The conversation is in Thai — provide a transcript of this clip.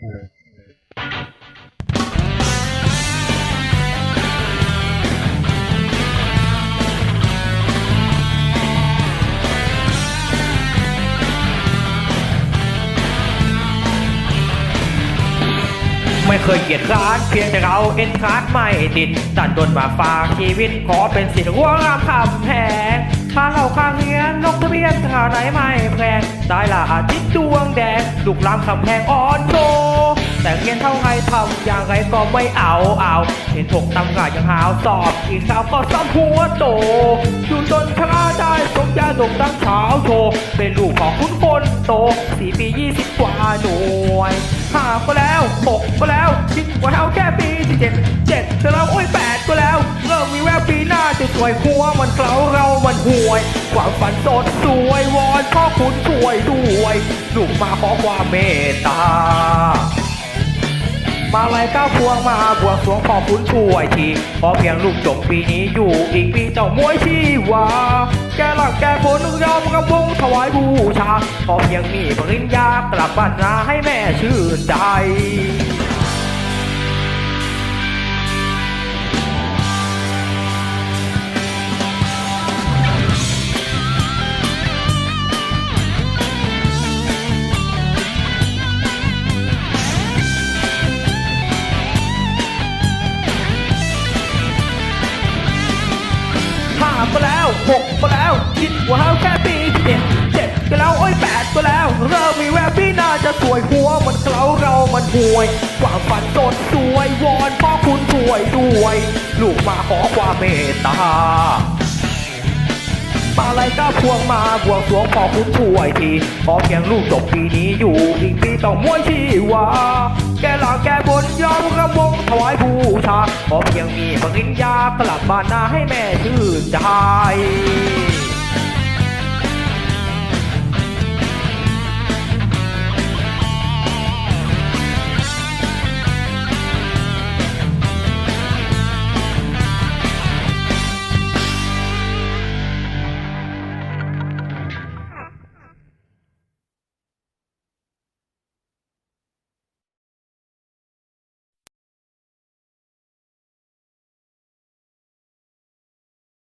ไม่เคยเกียดคร้านเพียงแต่เราเอ็นคลาสไม่ติดตันตนมาฝากชีวิตขอเป็นสิทธิ์หัวงามคำแพงข้าเราข้างเฮียนนกทะเบียนข่าวไหนไม่แพงตายละอาทิตย์ดวงแดงลูกลามคำแพงอ่อนโต แต่เรียนเท่าไงทำอย่างไรก็ไม่เอาเอาเห็นถกตำกาอย่างหาวสอบอีกสาวก็ซ้ำหัวโตอยู่จนชราได้สมยาดกตั้งเช้าโชว์เป็นลูกของคุณคนโตสี่ปียี่สิบกว่าหน่วยห้าก็แล้วหกก็แล้วคิดว่าเท่าแค่ปีที่เจ็ดเจ็ดแต่เราโอ้ยแปดก็แล้ว เริ่มมีแววปีหน้าจะสวยหัวมันเคล้าเรามันห่วยความฝันสดสวยวอนพ่อคุณช่วยด้วยลูกมาขอความเมตตา มาไล่ก้าวพวงมาบวงสวงขอบคุณช่วยทีขอเพียงลูกจบปีนี้อยู่อีกปีเจ้ามวยชีวาแกหลักแกผลยอมกับวงถวายบูชาขอเพียงมีปริญญากลับบ้านนาให้แม่ชื่นใจ ห้าก็แล้วหกก็แล้วคิดว่าแค่ปีที่เจ็ดเจ็ดก็แล้วโอ้ยแปดก็แล้ว เริ่มมีแววพี่น่าจะสวยหัวมันเคล้าเรามันห่วยความฝันสดสวยวอนพ่อคุณช่วยด้วย ลูกมาขอความเมตตามาไล่ก้าพวงมาบวงสรวงขอคุณช่วยทีขอเพียงลูกจบปีนี้อยู่อีกปีต้องมวยชีวาแกหลังแกบนยอมกระวงถวายบู ชาผมยังมีปริญญากลับบ้านนาให้แม่ชื่นใจ